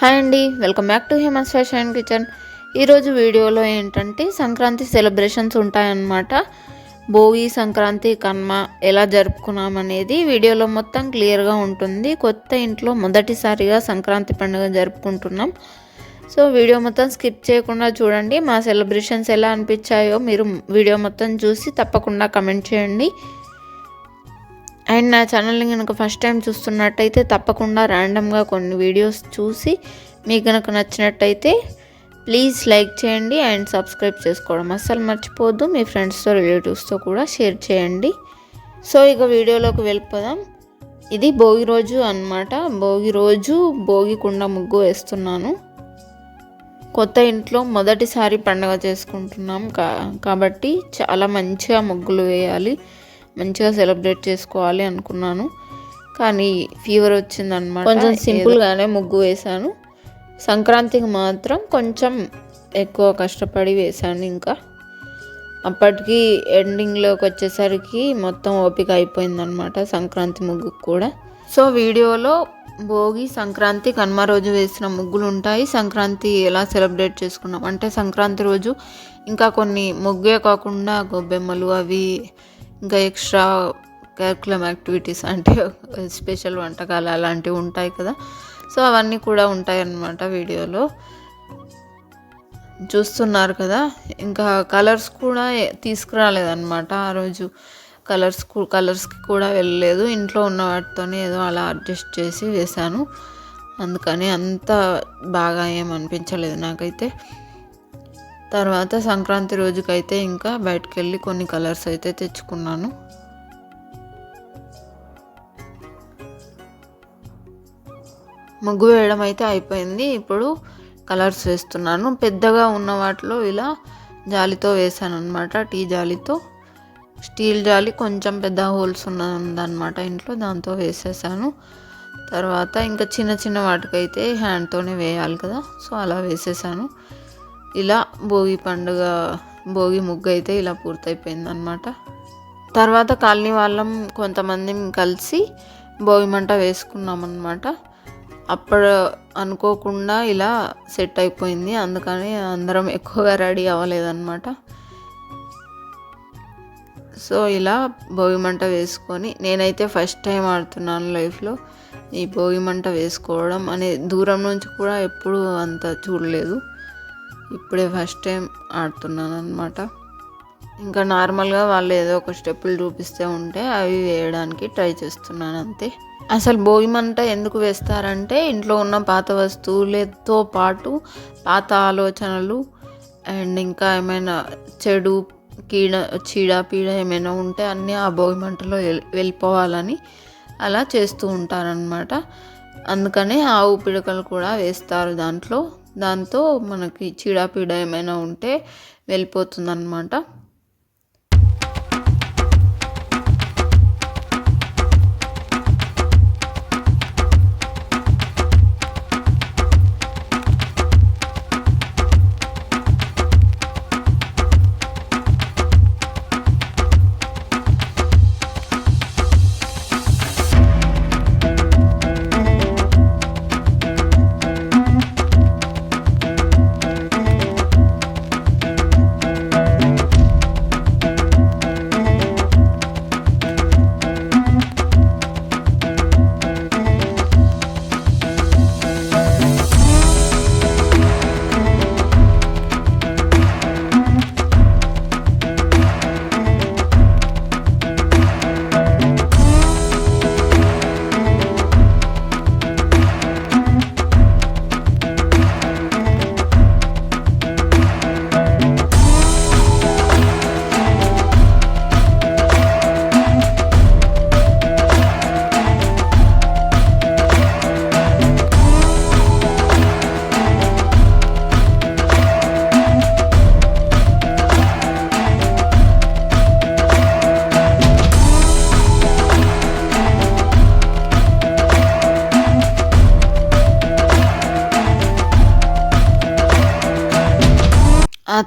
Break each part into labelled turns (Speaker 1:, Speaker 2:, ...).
Speaker 1: Hi అండి welcome back to humans fashion kitchen. ఈరోజు వీడియోలో ఏంటంటే సంక్రాంతి సెలబ్రేషన్స్ ఉంటాయన్నమాట. భోగి సంక్రాంతి కన్మ ఎలా జరుపుకున్నామనేది వీడియోలో మొత్తం క్లియర్గా ఉంటుంది. కొత్త ఇంట్లో మొదటిసారిగా సంక్రాంతి పండుగ జరుపుకుంటున్నాం. సో వీడియో మొత్తం స్కిప్ చేయకుండా చూడండి. మా సెలబ్రేషన్స్ ఎలా అనిపించాయో మీరు వీడియో మొత్తం చూసి తప్పకుండా కమెంట్ చేయండి. అండ్ నా ఛానల్ని కనుక ఫస్ట్ టైం చూస్తున్నట్టయితే తప్పకుండా ర్యాండమ్గా కొన్ని వీడియోస్ చూసి మీకు కనుక నచ్చినట్టయితే ప్లీజ్ లైక్ చేయండి అండ్ సబ్స్క్రైబ్ చేసుకోవడం అస్సలు మర్చిపోవద్దు. మీ ఫ్రెండ్స్తో రిలేటివ్స్తో కూడా షేర్ చేయండి. సో ఇక వీడియోలోకి వెళ్ళిపోదాం. ఇది భోగి రోజు అన్నమాట. భోగి రోజు భోగి కుండ ముగ్గు వేస్తున్నాను. కొత్త ఇంట్లో మొదటిసారి పండగ చేసుకుంటున్నాం కా కాబట్టి చాలా మంచిగా ముగ్గులు వేయాలి. మంచిగా సెలబ్రేట్ చేసుకోవాలి అనుకున్నాను. కానీ ఫీవర్ వచ్చిందనమాట కొంచెం సింపుల్గానే ముగ్గు వేశాను. సంక్రాంతికి మాత్రం కొంచెం ఎక్కువ కష్టపడి వేశాను ఇంకా. అప్పటికి ఎండింగ్లోకి వచ్చేసరికి మొత్తం ఓపిక అయిపోయిందనమాట సంక్రాంతి ముగ్గు కూడా. సో వీడియోలో భోగి సంక్రాంతి కనుమ రోజు వేసిన ముగ్గులు ఉంటాయి. సంక్రాంతి ఎలా సెలబ్రేట్ చేసుకున్నాం? అంటే సంక్రాంతి రోజు ఇంకా కొన్ని ముగ్గే కాకుండా గొబ్బెమ్మలు అవి ఇంకా ఎక్స్ట్రా కరికులం యాక్టివిటీస్ అంటే స్పెషల్ వంటకాలు అలాంటివి ఉంటాయి కదా. సో అవన్నీ కూడా ఉంటాయి అన్నమాట వీడియోలో. చూస్తున్నారు కదా. ఇంకా కలర్స్ కూడా తీసుకురాలేదన్నమాట ఆ రోజు. కలర్స్ కలర్స్కి కూడా వెళ్ళలేదు. ఇంట్లో ఉన్న వాటితోనే ఏదో అలా అడ్జస్ట్ చేసి వేశాను. అందుకని అంత బాగా ఏమనిపించలేదు నాకైతే. తర్వాత సంక్రాంతి రోజుకైతే ఇంకా బయటకు వెళ్ళి కొన్ని కలర్స్ అయితే తెచ్చుకున్నాను. ముగ్గు వేయడం అయితే అయిపోయింది. ఇప్పుడు కలర్స్ వేస్తున్నాను. పెద్దగా ఉన్న వాటిలో ఇలా జాలితో వేసాను అనమాట టీ జాలితో. స్టీల్ జాలి కొంచెం పెద్ద హోల్స్ ఉన్న ఉందన్నమాట ఇంట్లో దాంతో వేసేసాను. తర్వాత ఇంకా చిన్న చిన్న వాటికైతే హ్యాండ్తోనే వేయాలి కదా. సో అలా వేసేసాను. ఇలా భోగి పండుగ భోగి ముగ్గు అయితే ఇలా పూర్తయిపోయింది అనమాట తర్వాత కాలనీ వాళ్ళం కొంతమంది కలిసి భోగి మంట వేసుకున్నాం అనమాట అప్పుడు అనుకోకుండా ఇలా సెట్ అయిపోయింది అందుకని అందరం ఎక్కువగా రెడీ అవ్వలేదన్నమాట. సో ఇలా భోగి మంట వేసుకొని నేనైతే ఫస్ట్ టైం ఆడుతున్నాను లైఫ్లో ఈ భోగి మంట వేసుకోవడం అనే దూరం నుంచి కూడా ఎప్పుడూ అంత చూడలేదు. ఇప్పుడే ఫస్ట్ టైం ఆడుతున్నాను అనమాట ఇంకా నార్మల్గా వాళ్ళు ఏదో ఒక స్టెప్పులు చూపిస్తే ఉంటే అవి వేయడానికి ట్రై చేస్తున్నాను అంతే అసలు భోగిమంట ఎందుకు వేస్తారంటే ఇంట్లో ఉన్న పాత వస్తువులతో పాటు పాత ఆలోచనలు అండ్ ఇంకా ఏమైనా చెడు కీడ చీడ పీడ ఏమైనా ఉంటే అన్నీ ఆ భోగి మంటలో వెళ్ళిపోవాలని అలా చేస్తూ ఉంటారనమాట అందుకనే ఆవు పిడకలు కూడా వేస్తారు దాంట్లో. దాంతో మనకి చీడపీడ ఏమైనా ఉంటే వెళ్ళిపోతుందన్నమాట.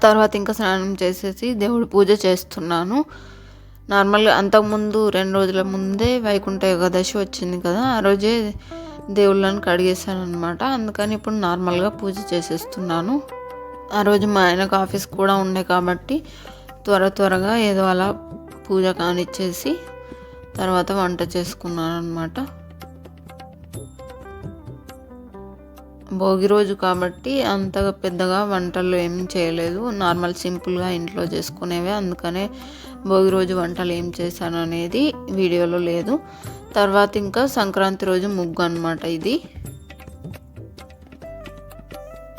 Speaker 1: తర్వాత ఇంకా స్నానం చేసేసి దేవుడి పూజ చేస్తున్నాను. నార్మల్గా అంతకుముందు రెండు రోజుల ముందే వైకుంఠ ఏకాదశి వచ్చింది కదా ఆ రోజే దేవుళ్ళని కడిగేసాను అనమాట అందుకని ఇప్పుడు నార్మల్గా పూజ చేసేస్తున్నాను. ఆ రోజు మా ఆయనకు ఆఫీస్ కూడా ఉండే కాబట్టి త్వర త్వరగా ఏదో అలా పూజ కానిచ్చేసి తర్వాత వంట చేసుకున్నాను అనమాట భోగి రోజు కాబట్టి అంతగా పెద్దగా వంటలు ఏం చేయలేదు. నార్మల్ సింపుల్గా ఇంట్లో చేసుకునేవే. అందుకనే భోగి రోజు వంటలు ఏం చేశాను అనేది వీడియోలో లేదు. తర్వాత ఇంకా సంక్రాంతి రోజు ముగ్గు అనమాట ఇది.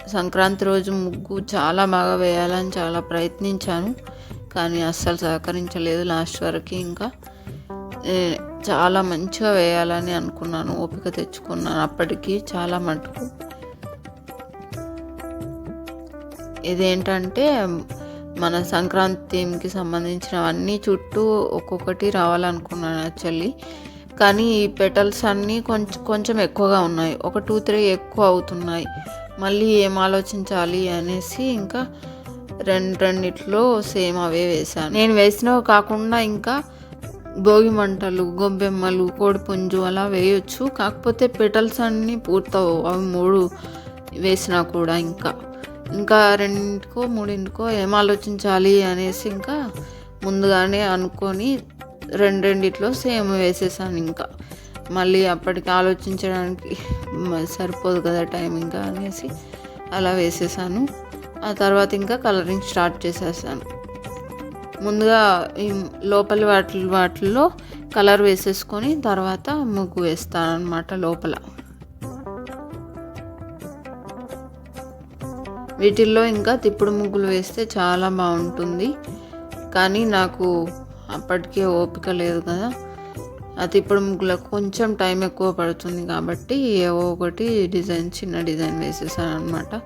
Speaker 1: సంక్రాంతి రోజు ముగ్గు చాలా బాగా వేయాలని చాలా ప్రయత్నించాను. కానీ అస్సలు సహకరించలేదు లాస్ట్ వరకు ఇంకా. చాలా మంచిగా వేయాలని అనుకున్నాను. ఓపిక తెచ్చుకున్నాను. అప్పటికి చాలా మటుకు ఇదేంటంటే మన సంక్రాంతి థీమ్కి సంబంధించినవన్నీ చుట్టూ ఒక్కొక్కటి రావాలనుకున్నాను యాక్చువల్లీ. కానీ ఈ పెటల్స్ అన్నీ కొంచెం కొంచెం ఎక్కువగా ఉన్నాయి. ఒక టూ త్రీ ఎక్కువ అవుతున్నాయి. మళ్ళీ ఏం ఆలోచించాలి అనేసి ఇంకా రెండు రెండిట్లో సేమ్ అవే వేసాను నేను వేసినవి కాకుండా ఇంకా భోగి మంటలు గొబ్బెమ్మలు కోడిపుంజు అలా వేయొచ్చు. కాకపోతే పెటల్స్ అన్నీ పూర్తవు. అవి మూడు వేసినా కూడా ఇంకా. ఇంకా రెండింటికో మూడింటికో ఏం ఆలోచించాలి అనేసి ఇంకా ముందుగానే అనుకొని రెండు రెండిట్లో సేమ్ వేసేసాను ఇంకా. మళ్ళీ అప్పటికి ఆలోచించడానికి సరిపోదు కదా టైం ఇంకా అనేసి అలా వేసేసాను. ఆ తర్వాత ఇంకా కలరింగ్ స్టార్ట్ చేసేసాను. ముందుగా ఈ లోపలి వాటి వాటిల్లో కలర్ వేసేసుకొని తర్వాత ముగ్గు వేస్తాను అనమాట లోపల. వీటిల్లో ఇంకా తిప్పుడు ముగ్గులు వేస్తే చాలా బాగుంటుంది. కానీ నాకు అప్పటికే ఓపిక లేదు కదా. ఆ తిప్పుడు ముగ్గులకు కొంచెం టైం ఎక్కువ పడుతుంది కాబట్టి ఏవో ఒకటి డిజైన్ చిన్న డిజైన్ వేసేసాను అనమాట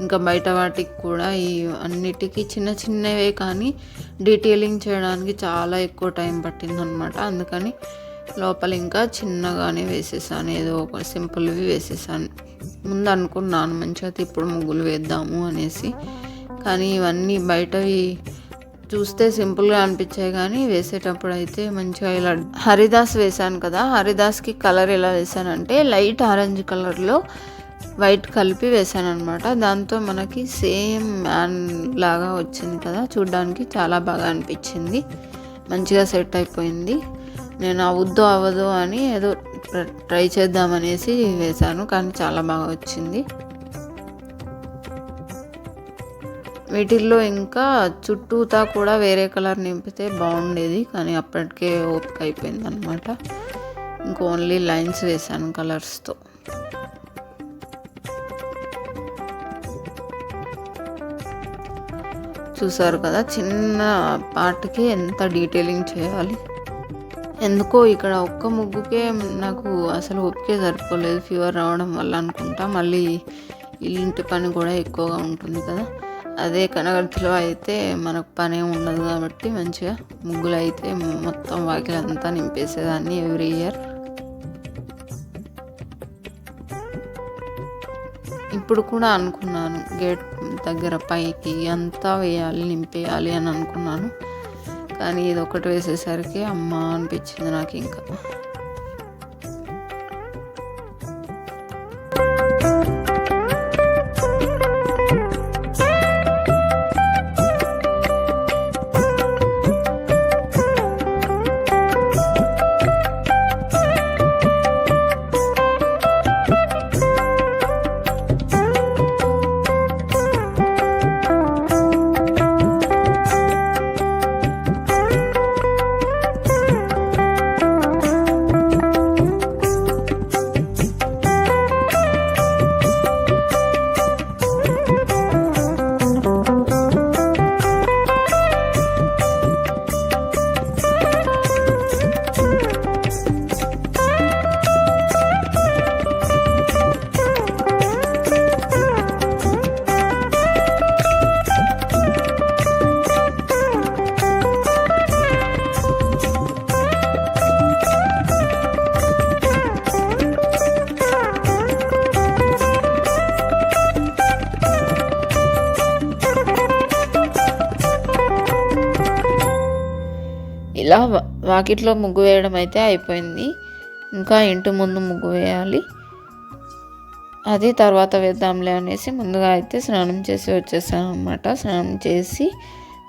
Speaker 1: ఇంకా బయట వాటికి కూడా ఈ అన్నిటికీ చిన్న చిన్నవే కానీ డీటెయిలింగ్ చేయడానికి చాలా ఎక్కువ టైం పట్టింది అనమాట అందుకని లోపల ఇంకా చిన్నగానే వేసేసాను. ఏదో ఒక సింపుల్వి వేసేసాను. ముందు అనుకున్నాను మంచిగా ఇప్పుడు ముగ్గులు వేద్దాము అనేసి. కానీ ఇవన్నీ బయటవి చూస్తే సింపుల్గా అనిపించాయి కానీ వేసేటప్పుడు అయితే మంచిగా ఇలా హరిదాస్ వేశాను కదా. హరిదాస్కి కలర్ ఎలా వేసానంటే లైట్ ఆరెంజ్ కలర్లో వైట్ కలిపి వేసాను అనమాట దాంతో మనకి సేమ్ మ్యాన్ లాగా వచ్చింది కదా. చూడ్డానికి చాలా బాగా అనిపించింది. మంచిగా సెట్ అయిపోయింది. నేను అవద్దు అవ్వదు అని ఏదో ట్రై చేద్దామనేసి వేశాను కానీ చాలా బాగా వచ్చింది. వీటిల్లో ఇంకా చుట్టూతా కూడా వేరే కలర్ నింపితే బాగుండేది కానీ అప్పటికే ఓపిక అయిపోయింది అనమాట ఇంక ఓన్లీ లైన్స్ వేసాను కలర్స్తో. చూసారు కదా చిన్న పార్ట్కి ఎంత డీటెయిలింగ్ చేయాలి. ఎందుకో ఇక్కడ ఒక్క ముగ్గుకే నాకు అసలు ఒప్పికే సరిపోలేదు ఫీవర్ రావడం వల్ల అనుకుంటా. మళ్ళీ ఇంటి పని కూడా ఎక్కువగా ఉంటుంది కదా. అదే కనగర్తిలో అయితే మనకు పనే ఉండదు కాబట్టి మంచిగా ముగ్గులు అయితే మొత్తం వాకిలంతా నింపేసేదాన్ని ఎవ్రీ ఇయర్. ఇప్పుడు కూడా అనుకున్నాను. గేట్ దగ్గర పైకి అంతా వేయాలి నింపేయాలి అని అనుకున్నాను. కానీ ఇది ఒకటి వేసేసరికి అమ్మ అనిపించింది నాకు ఇంకా. వాకిట్లో ముగ్గు వేయడం అయితే అయిపోయింది. ఇంకా ఇంటి ముందు ముగ్గు వేయాలి. అది తర్వాత వేద్దాంలే అనేసి ముందుగా అయితే స్నానం చేసి వచ్చేసాను అనమాట స్నానం చేసి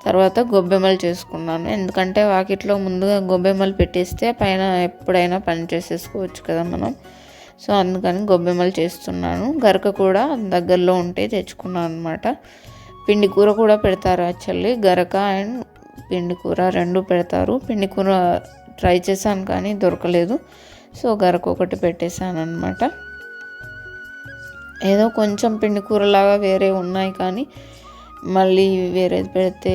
Speaker 1: తర్వాత గొబ్బెమ్మలు చేసుకున్నాను. ఎందుకంటే వాకిట్లో ముందుగా గొబ్బెమ్మలు పెట్టేస్తే పైన ఎప్పుడైనా పని చేసేసుకోవచ్చు కదా మనం. సో అందుకని గొబ్బెమ్మలు చేస్తున్నాను. గరక కూడా దగ్గరలో ఉంటే తెచ్చుకున్నాను అనమాట పిండి కూర కూడా పెడతారు యాక్చువల్లీ. గరక అండ్ పిండి కూర రెండు పెడతారు. పిండి కూర ట్రై చేశాను కానీ దొరకలేదు. సో గరకు ఒకటి పెట్టేశాను అనమాట ఏదో కొంచెం పిండి కూరలాగా వేరే ఉన్నాయి కానీ మళ్ళీ వేరేది పెడితే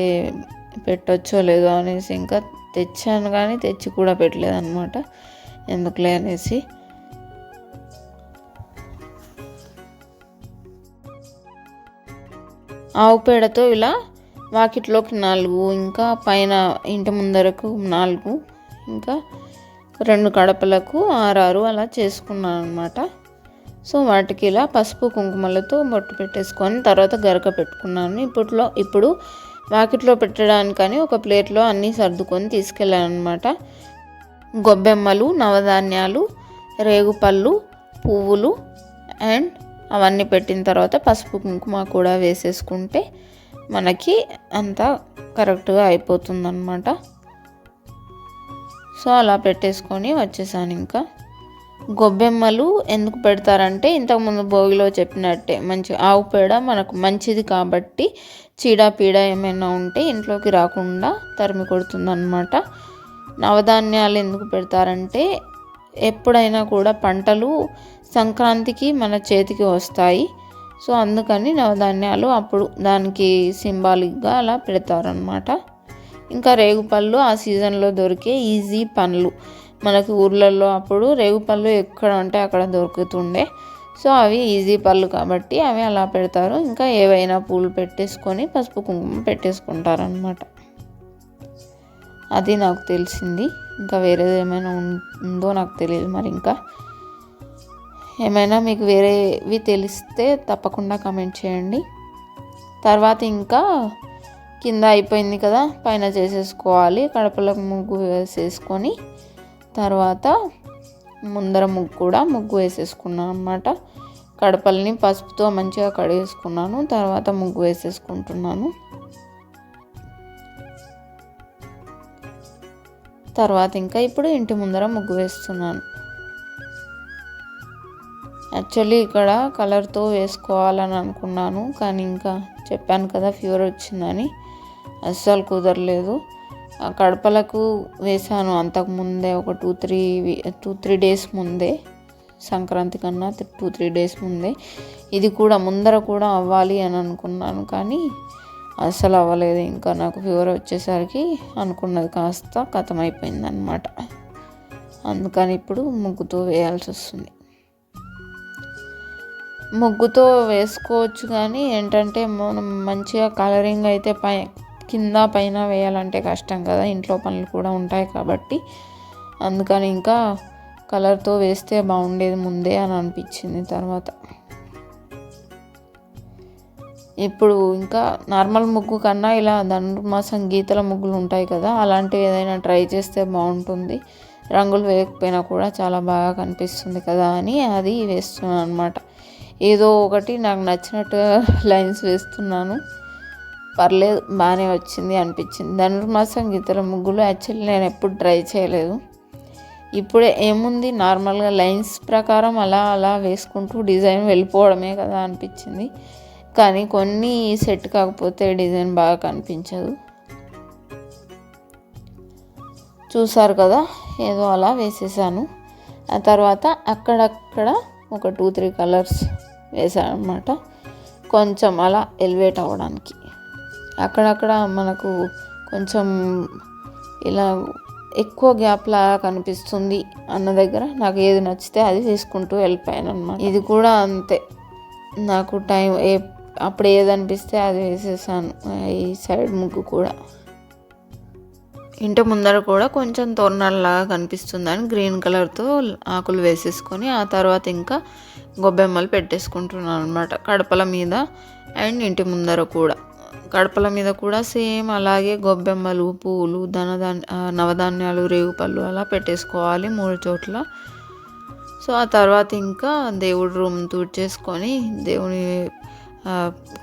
Speaker 1: పెట్టొచ్చో లేదో అనేసి ఇంకా తెచ్చాను కానీ తెచ్చి కూడా పెట్టలేదు అనమాట ఎందుకులే అనేసి. ఆవు పేడతో ఇలా వాకిట్లోకి నాలుగు ఇంకా పైన ఇంటి ముందరకు నాలుగు ఇంకా రెండు కడపలకు ఆరారు అలా చేసుకున్నాను అనమాట సో వాటికి ఇలా పసుపు కుంకుమలతో బొట్టు పెట్టేసుకొని తర్వాత గరక పెట్టుకున్నాను. ఇప్పట్లో ఇప్పుడు వాకిట్లో పెట్టడానికని ఒక ప్లేట్లో అన్నీ సర్దుకొని తీసుకెళ్ళాను అనమాట గొబ్బెమ్మలు నవధాన్యాలు రేగుపళ్ళు పువ్వులు అండ్ అవన్నీ పెట్టిన తర్వాత పసుపు కుంకుమ కూడా వేసేసుకుంటే మనకి అంతా కరెక్ట్గా అయిపోతుందన్నమాట. సో అలా పెట్టేసుకొని వచ్చేసాను ఇంకా. గొబ్బెమ్మలు ఎందుకు పెడతారంటే ఇంతకుముందు భోగిలో చెప్పినట్టే మంచి ఆవు పేడ మనకు మంచిది కాబట్టి చీడ పీడ ఏమైనా ఉంటే ఇంట్లోకి రాకుండా తరిమి కొడుతుందన్నమాట. నవధాన్యాలు ఎందుకు పెడతారంటే ఎప్పుడైనా కూడా పంటలు సంక్రాంతికి మన చేతికి వస్తాయి. సో అందుకని నవధాన్యాలు అప్పుడు దానికి సింబాలిక్గా అలా పెడతారనమాట ఇంకా రేగుపళ్ళు ఆ సీజన్లో దొరికే ఈజీ పండ్లు. మనకి ఊర్లలో అప్పుడు రేగుపళ్ళు ఎక్కడ ఉంటే అక్కడ దొరుకుతుండే. సో అవి ఈజీ పళ్ళు కాబట్టి అవి అలా పెడతారు. ఇంకా ఏవైనా పూలు పెట్టేసుకొని పసుపు కుంకుమ పెట్టేసుకుంటారనమాట అది నాకు తెలిసింది. ఇంకా వేరేది ఏమైనా ఉందో నాకు తెలియదు మరి ఇంకా. ఏమైనా మీకు వేరేవి తెలిస్తే తప్పకుండా కమెంట్ చేయండి. తర్వాత ఇంకా కింద అయిపోయింది కదా పైన చేసేసుకోవాలి. కడపలకు ముగ్గు వేసేసుకొని తర్వాత ముందర ముగ్గు కూడా ముగ్గు వేసేసుకున్నాను అనమాట కడపల్ని పసుపుతో మంచిగా కడిగేసుకున్నాను తర్వాత ముగ్గు వేసేసుకుంటున్నాను. తర్వాత ఇంకా ఇప్పుడు ఇంటి ముందర ముగ్గు వేస్తున్నాను. యాక్చువల్లీ ఇక్కడ కలర్తో వేసుకోవాలని అనుకున్నాను కానీ ఇంకా చెప్పాను కదా ఫీవర్ వచ్చిందని. అస్సలు కుదరలేదు. కడపలకు వేసాను అంతకు ముందే ఒక two three two three days ముందే. సంక్రాంతి కన్నా టూ త్రీ డేస్ ముందే. ఇది కూడా ముందర కూడా అవ్వాలి అని అనుకున్నాను కానీ అస్సలు అవ్వలేదు. ఇంకా నాకు ఫీవర్ వచ్చేసరికి అనుకున్నది కాస్త కథమైపోయింది అనమాట అందుకని ఇప్పుడు ముగ్గుతో వేయాల్సి వస్తుంది ముగ్గుతో వేసుకోవచ్చు కానీ ఏంటంటే మనం మంచిగా కలరింగ్ అయితే పై కింద పైన వేయాలంటే కష్టం కదా. ఇంట్లో పనులు కూడా ఉంటాయి కాబట్టి. అందుకని ఇంకా కలర్తో వేస్తే బాగుండేది ముందే అని అనిపించింది తర్వాత. ఇప్పుడు ఇంకా నార్మల్ ముగ్గు కన్నా ఇలా ధనుర్మాసం గీతల ముగ్గులు ఉంటాయి కదా. అలాంటివి ఏదైనా ట్రై చేస్తే బాగుంటుంది. రంగులు వేయకపోయినా కూడా చాలా బాగా కనిపిస్తుంది కదా అని అది వేస్తున్నాను అనమాట ఏదో ఒకటి నాకు నచ్చినట్టుగా లైన్స్ వేస్తున్నాను. పర్లేదు బాగానే వచ్చింది అనిపించింది. ధనుర్మాసం గీతల ముగ్గులు యాక్చువల్లీ నేను ఎప్పుడు ట్రై చేయలేదు. ఇప్పుడే ఏముంది నార్మల్గా లైన్స్ ప్రకారం అలా అలా వేసుకుంటూ డిజైన్ వెళ్ళిపోవడమే కదా అనిపించింది. కానీ కొన్ని సెట్ కాకపోతే డిజైన్ బాగా కనిపించదు. చూసారు కదా ఏదో అలా వేసేసాను. ఆ తర్వాత అక్కడక్కడ ఒక టూ త్రీ కలర్స్ వేసాను కొంచెం అలా ఎలివేట్ అవ్వడానికి. అక్కడక్కడ మనకు కొంచెం ఇలా ఎక్కువ గ్యాప్ లాగా కనిపిస్తుంది అన్న దగ్గర నాకు ఏది నచ్చితే అది తీసుకుంటూ వెళ్ళిపోయాను అనమాట ఇది కూడా అంతే. నాకు టైం ఏ అప్పుడు ఏది అనిపిస్తే అది వేసేసాను ఈ సైడ్ ముగ్గు కూడా. ఇంటి ముందర కూడా కొంచెం తోరణాలలాగా కనిపిస్తుందని గ్రీన్ కలర్తో ఆకులు వేసేసుకొని ఆ తర్వాత ఇంకా గొబ్బెమ్మలు పెట్టేసుకుంటున్నాను అనమాట కడపల మీద అండ్ ఇంటి ముందర కూడా. కడపల మీద కూడా సేమ్ అలాగే గొబ్బెమ్మలు పూలు ధనధాన్య నవధాన్యాలు రేగుపళ్ళు అలా పెట్టేసుకోవాలి మూడు చోట్ల. సో ఆ తర్వాత ఇంకా దేవుడి రూమ్ తుడిచేసుకొని దేవుని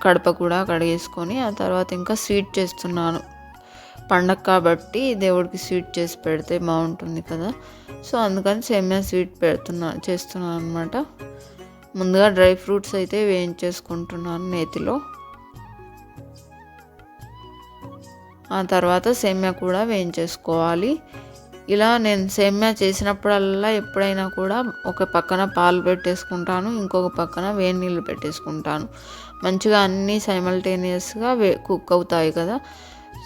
Speaker 1: కడప కూడా కడిగేసుకొని ఆ తర్వాత ఇంకా స్వీట్ చేస్తున్నాను. పండగ కాబట్టి దేవుడికి స్వీట్ చేసి పెడితే బాగుంటుంది కదా. సో అందుకని సేమియా స్వీట్ పెడుతున్నా చేస్తున్నాను అనమాట ముందుగా డ్రై ఫ్రూట్స్ అయితే వేయించేసుకుంటున్నాను నేతిలో. ఆ తర్వాత సేమ్యా కూడా వేయించేసుకోవాలి. ఇలా నేను సేమ్యా చేసినప్పుడల్లా ఎప్పుడైనా కూడా ఒక పక్కన పాలు పెట్టేసుకుంటాను ఇంకొక పక్కన వేడి నీళ్ళు పెట్టేసుకుంటాను. మంచిగా అన్నీ సైమల్టేనియస్గా వే కుక్ అవుతాయి కదా.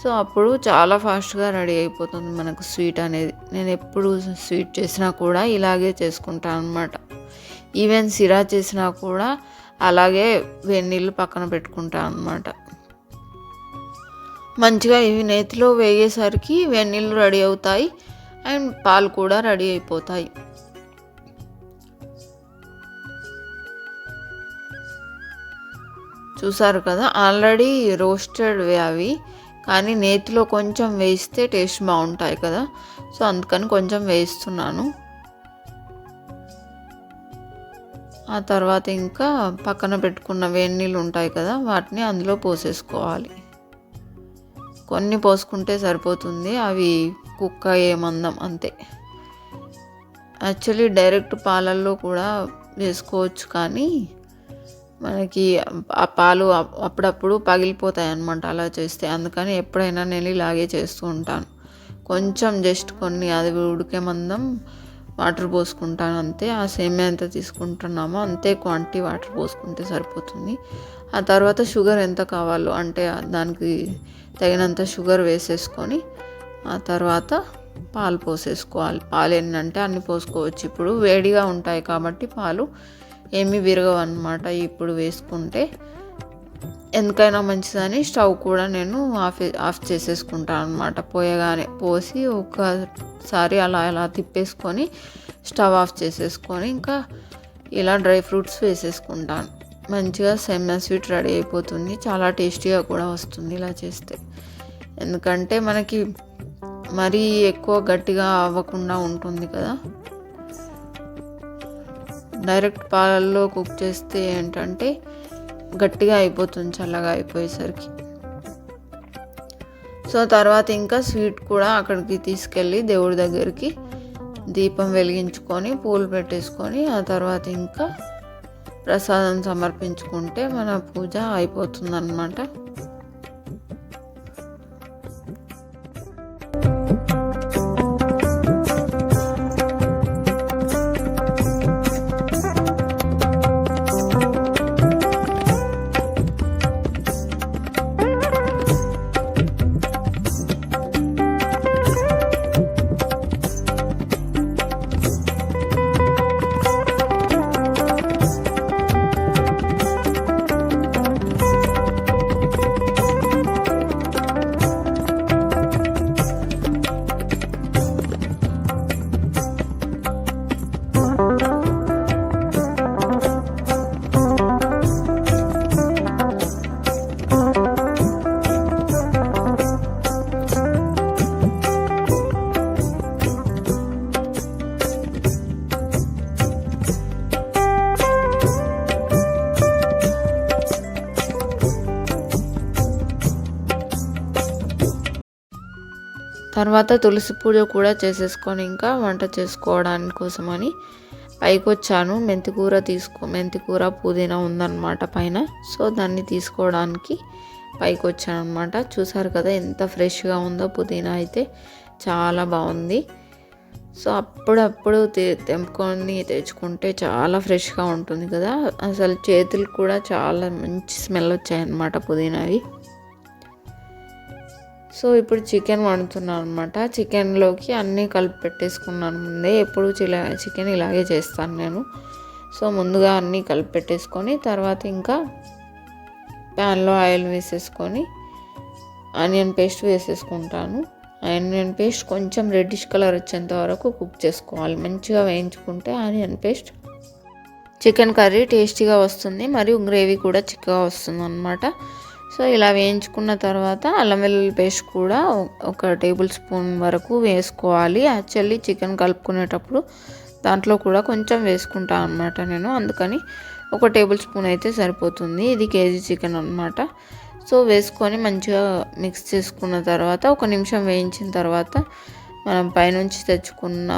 Speaker 1: సో అప్పుడు చాలా ఫాస్ట్గా రెడీ అయిపోతుంది మనకు స్వీట్ అనేది. నేను ఎప్పుడు స్వీట్ చేసినా కూడా ఇలాగే చేసుకుంటాను అనమాట ఈవెన్ సిరా చేసినా కూడా అలాగే వేడి నీళ్ళు పక్కన పెట్టుకుంటాను అనమాట మంచిగా ఇవి నేతిలో వేగేసరికి వెన్నీళ్ళు రెడీ అవుతాయి అండ్ పాలు కూడా రెడీ అయిపోతాయి. చూసారు కదా ఆల్రెడీ రోస్టెడ్ అవి కానీ నేతిలో కొంచెం వేస్తే టేస్ట్ బాగుంటాయి కదా. సో అందుకని కొంచెం వేయిస్తున్నాను. ఆ తర్వాత ఇంకా పక్కన పెట్టుకున్న వేడి నీళ్ళు ఉంటాయి కదా వాటిని అందులో పోసేసుకోవాలి. కొన్ని పోసుకుంటే సరిపోతుంది అవి కుక్క ఏమందం అంతే. యాక్చువల్లీ డైరెక్ట్ పాలల్లో కూడా వేసుకోవచ్చు కానీ మనకి ఆ పాలు అప్పుడప్పుడు పగిలిపోతాయి అన్నమాట అలా చేస్తే. అందుకని ఎప్పుడైనా నేను ఇలాగే చేస్తూ ఉంటాను. కొంచెం జస్ట్ కొన్ని అది ఉడికే మందం వాటర్ పోసుకుంటాను అంతే. ఆ సేమియా ఎంత తీసుకుంటున్నామో అంతే క్వాంటిటీ వాటర్ పోసుకుంటే సరిపోతుంది. ఆ తర్వాత షుగర్ ఎంత కావాలో అంటే దానికి తగినంత షుగర్ వేసేసుకొని ఆ తర్వాత పాలు పోసేసుకోవాలి. పాలు ఏంటంటే అన్ని పోసుకోవచ్చు. ఇప్పుడు వేడిగా ఉంటాయి కాబట్టి పాలు ఏమీ విరగవు అనమాట ఇప్పుడు వేసుకుంటే ఎందుకైనా మంచిదని స్టవ్ కూడా నేను ఆఫ్ ఆఫ్ చేసేసుకుంటాను అనమాట పోయగానే పోసి ఒకసారి అలా అలా తిప్పేసుకొని స్టవ్ ఆఫ్ చేసేసుకొని ఇంకా ఇలా డ్రై ఫ్రూట్స్ వేసేసుకుంటాను. మంచిగా సెమ్మ స్వీట్ రెడీ అయిపోతుంది. చాలా టేస్టీగా కూడా వస్తుంది ఇలా చేస్తే. ఎందుకంటే మనకి మరీ ఎక్కువ గట్టిగా అవ్వకుండా ఉంటుంది కదా. డైరెక్ట్ పాలల్లో కుక్ చేస్తే ఏంటంటే గట్టిగా అయిపోతుంది చల్లగా అయిపోయేసరికి. సో తర్వాత ఇంకా స్వీట్ కూడా అక్కడికి తీసుకెళ్ళి దేవుడి దగ్గరికి దీపం వెలిగించుకొని పూలు పెట్టేసుకొని ఆ తర్వాత ఇంకా ప్రసాదం సమర్పించుకుంటే మన పూజ అయిపోతుంది తర్వాత తులసి పూజ కూడా చేసేసుకొని ఇంకా వంట చేసుకోవడానికి కోసమని పైకి వచ్చాను మెంతికూర తీసుకో మెంతికూర పుదీనా ఉందన్నమాట పైన. సో దాన్ని తీసుకోవడానికి పైకి వచ్చాను అనమాట చూసారు కదా ఎంత ఫ్రెష్గా ఉందో పుదీనా అయితే. చాలా బాగుంది. సో అప్పుడప్పుడు తె- తెంపుకొని తెచ్చుకుంటే చాలా ఫ్రెష్గా ఉంటుంది కదా. అసలు చేతులు కూడా చాలా మంచి స్మెల్ వచ్చాయన్నమాట పుదీనావి. సో ఇప్పుడు చికెన్ వండుతున్నాను అనమాట చికెన్లోకి అన్నీ కలిపి పెట్టేసుకున్నాను ముందే. ఎప్పుడు చిలా చికెన్ ఇలాగే చేస్తాను నేను. సో ముందుగా అన్నీ కలిపి పెట్టేసుకొని తర్వాత ఇంకా ప్యాన్లో ఆయిల్ వేసేసుకొని ఆనియన్ పేస్ట్ వేసేసుకుంటాను. ఆనియన్ పేస్ట్ కొంచెం రెడ్డిష్ కలర్ వచ్చేంత వరకు కుక్ చేసుకోవాలి. మంచిగా వేయించుకుంటే ఆనియన్ పేస్ట్ చికెన్ కర్రీ టేస్టీగా వస్తుంది మరియు గ్రేవీ కూడా చిక్కగా వస్తుంది అనమాట సో ఇలా వేయించుకున్న తర్వాత అల్లం వెల్లుల్లి పేస్ట్ కూడా ఒక టేబుల్ స్పూన్ వరకు వేసుకోవాలి. యాక్చువల్లీ చికెన్ కలుపుకునేటప్పుడు దాంట్లో కూడా కొంచెం వేసుకుంటా అనమాట నేను. అందుకని ఒక టేబుల్ స్పూన్ అయితే సరిపోతుంది. ఇది కేజీ చికెన్ అనమాట సో వేసుకొని మంచిగా మిక్స్ చేసుకున్న తర్వాత ఒక నిమిషం వేయించిన తర్వాత మనం పైనుంచి తెచ్చుకున్న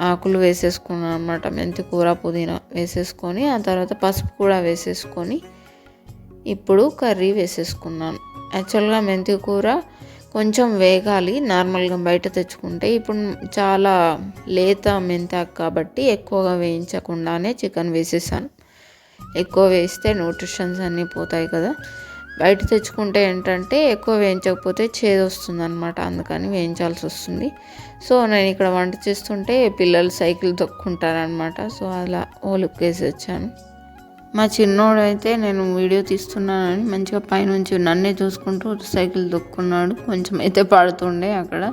Speaker 1: ఆకులు వేసేసుకున్నాం అనమాట మెంతి కూర పుదీనా వేసేసుకొని ఆ తర్వాత పసుపు కూడా వేసేసుకొని ఇప్పుడు కర్రీ వేసేసుకున్నాను. యాక్చువల్గా మెంతి కూర కొంచెం వేగాలి నార్మల్గా బయట తెచ్చుకుంటే. ఇప్పుడు చాలా లేత మెంతాకు కాబట్టి ఎక్కువగా వేయించకుండానే చికెన్ వేసేసాను. ఎక్కువ వేస్తే న్యూట్రిషన్స్ అన్నీ పోతాయి కదా. బయట తెచ్చుకుంటే ఏంటంటే ఎక్కువ వేయించకపోతే చేదు వస్తుంది అనమాట అందుకని వేయించాల్సి వస్తుంది. సో నేను ఇక్కడ వంట చేస్తుంటే పిల్లలు సైకిల్ తొక్కుంటారనమాట సో అలా ఓ లుక్ వేసి వచ్చాను. మా చిన్నోడైతే నేను వీడియో తీస్తున్నానని మంచిగా పైనుంచి నన్నే చూసుకుంటూ సైకిల్ తొక్కున్నాడు కొంచెం అయితే పడుతుండే అక్కడ.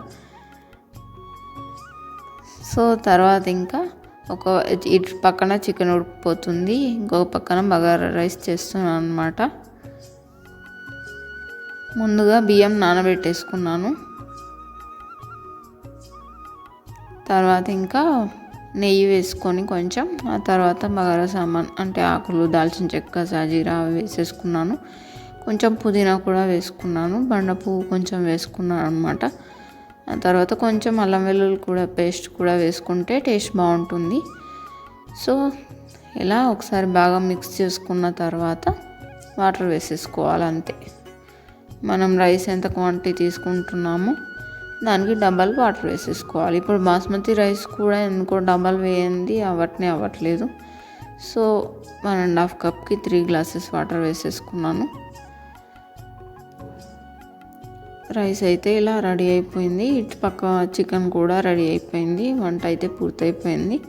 Speaker 1: సో తర్వాత ఇంకా ఒక ఇటు పక్కన చికెన్ ఉడికిపోతుంది. ఇంకొక పక్కన బగారా రైస్ చేస్తున్నాను అనమాట ముందుగా బియ్యం నానబెట్టేసుకున్నాను. తర్వాత ఇంకా నెయ్యి వేసుకొని కొంచెం ఆ తర్వాత బగారా సామాన్ అంటే ఆకులు దాల్చిన చెక్క సాజీరా వేసేసుకున్నాను. కొంచెం పుదీనా కూడా వేసుకున్నాను. బండ పువ్వు కొంచెం వేసుకున్నాను అనమాట ఆ తర్వాత కొంచెం అల్లం వెల్లుల్లి కూడా పేస్ట్ కూడా వేసుకుంటే టేస్ట్ బాగుంటుంది. సో ఇలా ఒకసారి బాగా మిక్స్ చేసుకున్న తర్వాత వాటర్ వేసేసుకోవాలి అంతే మనం రైస్ ఎంత క్వాంటిటీ తీసుకుంటున్నామో దానికి డబల్ వాటర్ వేసేసుకోవాలి. ఇప్పుడు బాస్మతి రైస్ కూడా ఎందుకో డబల్ వేయండి అవట్నే అవ్వట్లేదు. సో వన్ అండ్ హాఫ్ కప్కి త్రీ గ్లాసెస్ వాటర్ వేసేసుకున్నాను. రైస్ అయితే ఇలా రెడీ అయిపోయింది. ఇటు పక్క చికెన్ కూడా రెడీ అయిపోయింది. వంట అయితే పూర్తయిపోయింది.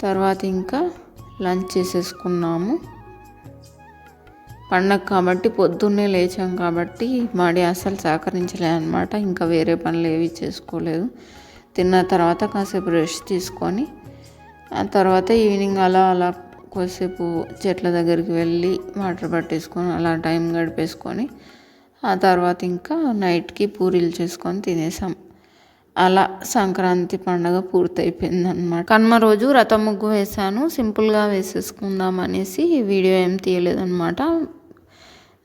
Speaker 1: తర్వాత ఇంకా లంచ్ చేసేసుకున్నాము. పండగ కాబట్టి పొద్దున్నే లేచాం కాబట్టి మాడి అస్సలు సహకరించలే అనమాట ఇంకా వేరే పనులు ఏవి చేసుకోలేదు. తిన్న తర్వాత కాసేపు రెస్ట్ తీసుకొని ఆ తర్వాత ఈవినింగ్ అలా అలా కొద్దిసేపు చెట్ల దగ్గరికి వెళ్ళి వాటర్ పట్టేసుకొని అలా టైం గడిపేసుకొని ఆ తర్వాత ఇంకా నైట్కి పూరీలు చేసుకొని తినేసాం. అలా సంక్రాంతి పండగ పూర్తయిపోయింది అనమాట కనుమ రోజు రథం ముగ్గు వేసాను సింపుల్గా వేసేసుకుందాం అనేసి వీడియో ఏం తీయలేదన్నమాట.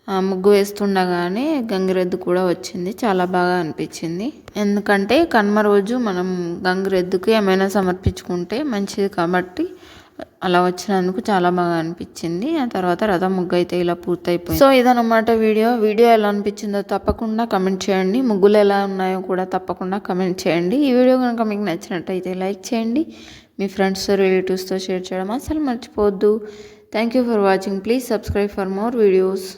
Speaker 1: ముగ్గు వేస్తుండగానే గంగిరెద్దు కూడా వచ్చింది. చాలా బాగా అనిపించింది. ఎందుకంటే కనుమ రోజు మనం గంగిరెద్దుకి ఏమైనా సమర్పించుకుంటే మంచిది కాబట్టి అలా వచ్చినందుకు చాలా బాగా అనిపించింది. ఆ తర్వాత రథం ముగ్గు అయితే ఇలా పూర్తయిపోయింది. సో ఇదనమాట వీడియో. వీడియో ఎలా అనిపించిందో తప్పకుండా కమెంట్ చేయండి. ముగ్గులు ఎలా ఉన్నాయో కూడా తప్పకుండా కమెంట్ చేయండి. ఈ వీడియో కనుక మీకు నచ్చినట్టయితే లైక్ చేయండి. మీ ఫ్రెండ్స్ రిలేటివ్స్తో షేర్ చేయడం అసలు మర్చిపోవద్దు. Thank you for watching. Please subscribe for more videos.